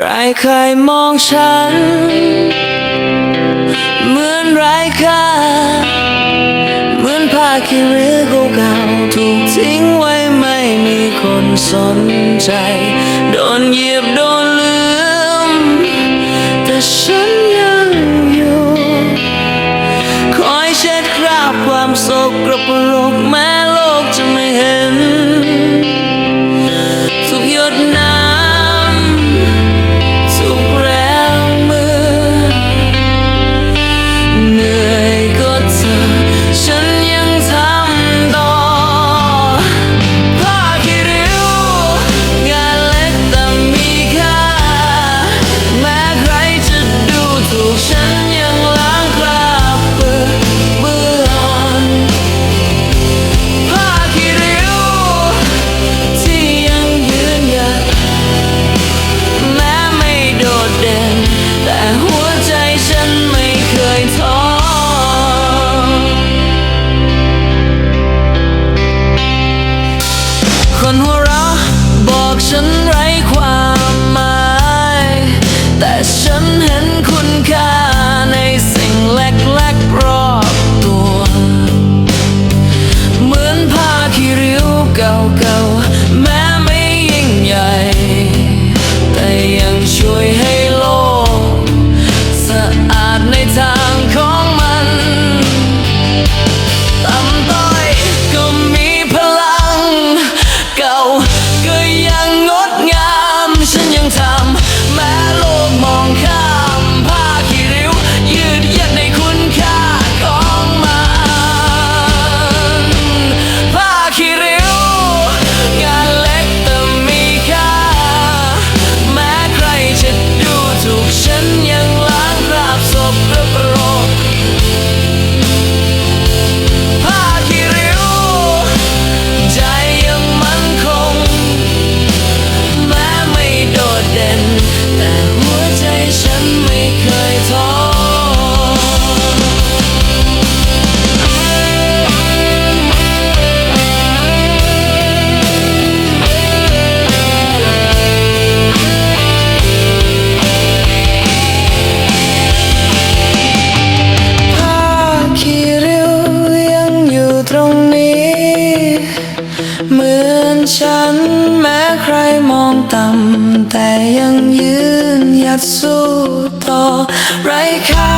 ราเคยมองฉัน เหมือนไร้ค่าเหมือนผ้าขี้ริ้วเก่าๆถูกทิ้งไว้ไม่มีคนสนใจ โดนเยียบ คนหัวเราะบอกฉันไรความหมาย แต่ฉันเห็นคุณค่าในสิ่งเล็กๆรอบตัว เหมือนผ้าคีริ้วเก่าๆ เหมือนฉันแม้ใครมองต่ำแต่ยังยืนหยัดสู้ต่อไร้ค่า